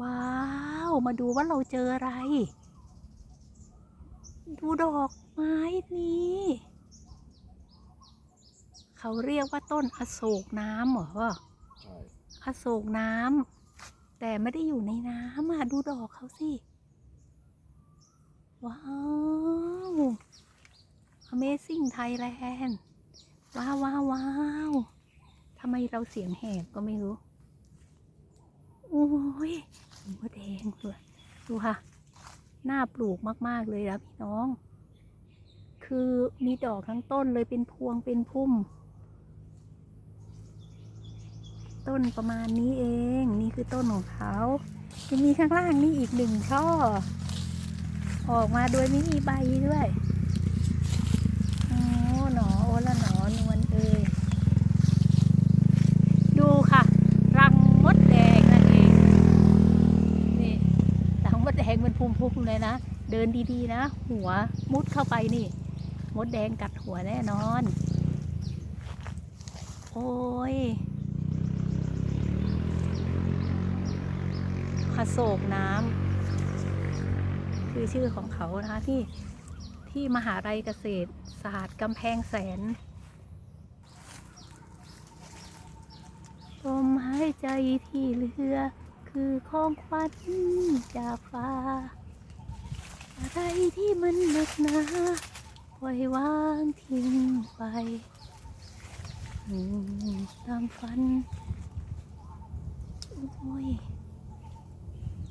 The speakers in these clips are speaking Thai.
ว้าว มาดูว่าเราเจออะไร ดูดอกไม้นี้ เขาเรียกว่าต้นอโศกน้ำเหรอใช่อโศกน้ำแต่ไม่ได้อยู่ในน้ำอะดูดอกเขาสิ ว้าว Amazing Thailand ว้าวว้าวว้าวทำไมเราเสียงแหบก็ไม่รู้ โอ้ยมดแดงเลยดูค่ะ หน้าปลูกมาก ๆ เลยนะพี่น้อง คือมีดอกทั้งต้นเลยเป็นพวงเป็นพุ่ม ต้นประมาณนี้เอง นี่คือต้นของเขาจะมีข้างล่างนี่อีกหนึ่งช่อ ออกมาโดยไม่มีใบด้วย โอ้หนอ โอละหนอนวลเอยดูค่ะ รังมดแดงนั่นเอง นี่รังมดแดง เลยนะ เดินดีๆนะ หัวมุดเข้าไปนี่ มดแดงกัดหัวแน่นอน โอ้ยอโศกน้ำคือชื่อของเขานะคะที่ที่มหาลัยเกษตรศาสตร์กำแพงแสนลมหายใจที่เหลือ คือของขวัญจากฟ้า อะไรที่มันหนักหนาปล่อยวางทิ้งไปตามฝัน โอ้ย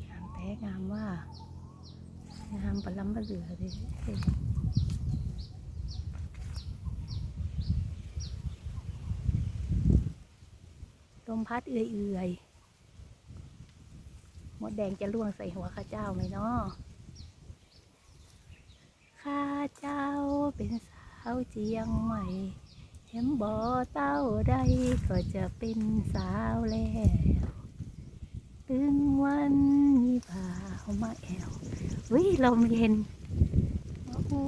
งามแท้งามว่างามปลาล้ำปลาเหลือเลยลมพัดเอื่อยๆมดแดงจะล่วงใส่หัวข้าเจ้าไหมเนาะ ข้าเจ้าเป็นสาวเจียงใหม่เห็นบ่อเต้าใดก็จะเป็นสาวแล้วถึงวันมีบ่าวมาแอววิลมเย็นมาอู้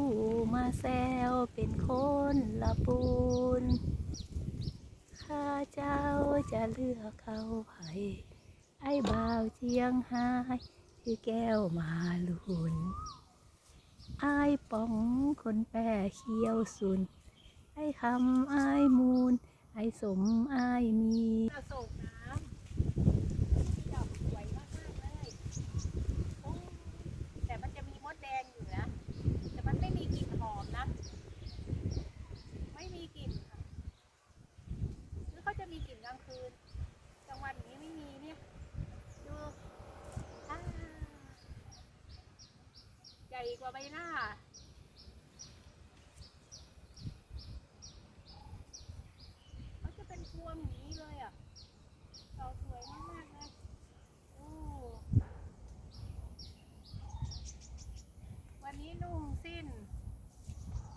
มาแซวเป็นคนละปูนข้าเจ้าจะเลือกเขาไผไอ้บ่าวเจียงไฮ้คือแก้วมาลุน อายป๋องคนแปรเขียวสุนไอ้คำไอ้ายมูลไอ้สมไอ้ายมีโศกน้ำ ดอกสวยมากมากๆเลยโอ้แต่มันจะมีมดแดงอยู่นะ แต่มันไม่มีกลิ่นหอมนะ ไม่มีกลิ่นค่ะหรือเขาจะมีกลิ่นกลางคืน กลางวันอย่างนี้ไม่มีเนี่ย ดูอ่าใหญ่ กว่าใบหน้า